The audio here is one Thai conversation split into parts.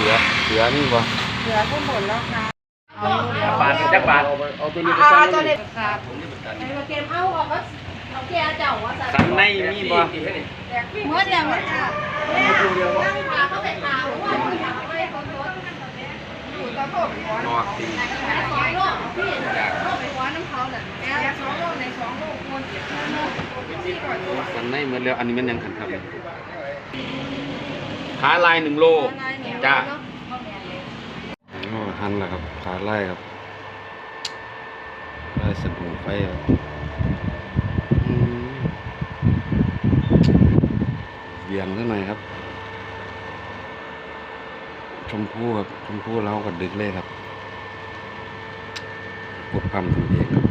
ลือนี่บ่เหลือทั้งหมดแล้วค่ะเอาเหลือบาทจักบาทเอาตัวนี้ไปอ่าใส่ตัวเด็กครับไอ้มาเกมเอาออกก็เอาแกเจ้าว่าสันในมีบ่เมื่อแล้วนะค่ะนั่งขาเขาไปขาหรือว่าขาไปคนรถอยู่ตะโกนหัวนอกตีสองโลกพี่เข้าไปคว้าน้ำเขาน่ะแกสองโลในสองโลคนเจ็บโลที่ก่อนตัวสันในหมดแล้วอันนี้มันยังขันครับ ขาลายหนึ่งโลจ้าอ๋อหันแล้วครับขาไล่ครับไล่สะดุ้งไฟครับอืมเบี่ยงซะหน่อยครับ ชมพู่ครับชมพู่เล้ากับดึกเลยครับพูดความถึงเองครับ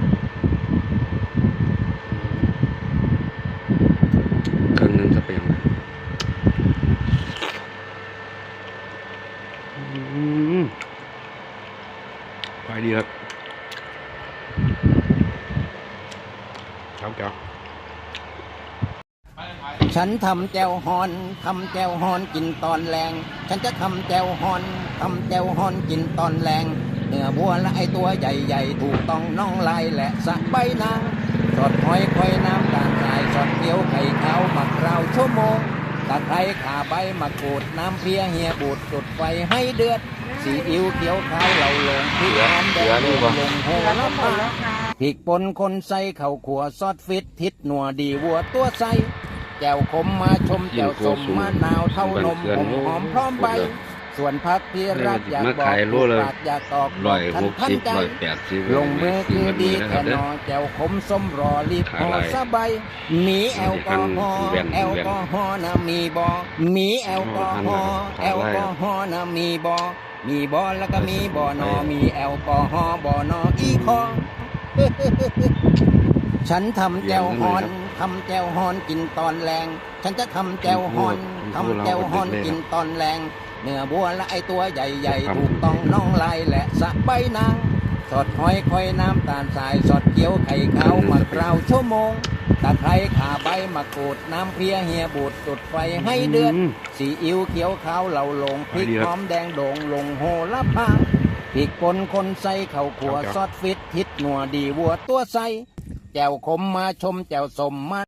เครื่องหนึงจะเป็นยังไงอืม ไปดีครับครับเจ้าฉันทำแจวฮอนทำแจวฮอนกินตอนแรง ฉันจะทำแจวฮอนทำแจวฮอนกินตอนแรงเนื้อบัวและไอตัวใหญ่ๆ ถูกต้องน้องลายและสะใบนางสอดหอยคอยน้ำตาลทรายสอดเกี๊ยวไข่ขาวหมักราวชั่วโมงตะไคร้ขาใบมะกรูดน้ำเพียเฮียบูดจุดไฟให้เดือด สีอิ๊วเขียวขาวเหล่าลงพริกหอมแดงลงลงโหเหลือระทั้งหมพาดแล้วค่ะพริกป่นคนใส่ข้าวขัวซอสฟิตทิศหนัวดีวัวตัวใสแจ่วขมมาชมแจ่วสมมะนาวเท่านมหอมหอมพร้อมใบส่วนพักที่รักอยากบอกปากอยากตอกร้อยทัหนกทันสิบใจร้อยแปดสิบลงมือคือดีนะคแค่รับเด้นออแจ่วขมส้มรอรีบห่อสบายมีแอลกอฮอล์แอลกอฮอล์นะมีบอมีแอลกอฮอล์แอลกอฮอล์นะมีบอ มีบอแล้วก็มีบอนอมีแอลกอฮอล์บอนออีคอฉันทำแจวฮอนทำแจวฮอนกินตอนแรง ฉันจะทำแจวฮอนทำแจวฮอนกินตอนแรง เนื้อบัวและไอตัวใหญ่ๆถูกต้องน้องลายและสะใบนางสดหอยคอยน้ำตาลทรายสดเกี๊ยวไข่ขาวมะกราวชั่วโมง ตะไคร้ขาใบมะกรูดน้ำเพลียเฮียบูดจุดไฟให้เดือดอืมสีอิ๊วเขียวขาวเหล่าลงพริกดีครับหอมแดงโด่งลงโหระพาพริกป่นคนใส่ข้าวขัวครับซอสฟิตทิศหนัวดีวัวตัวใสแจ่วขมมาชมแจ่วสมมา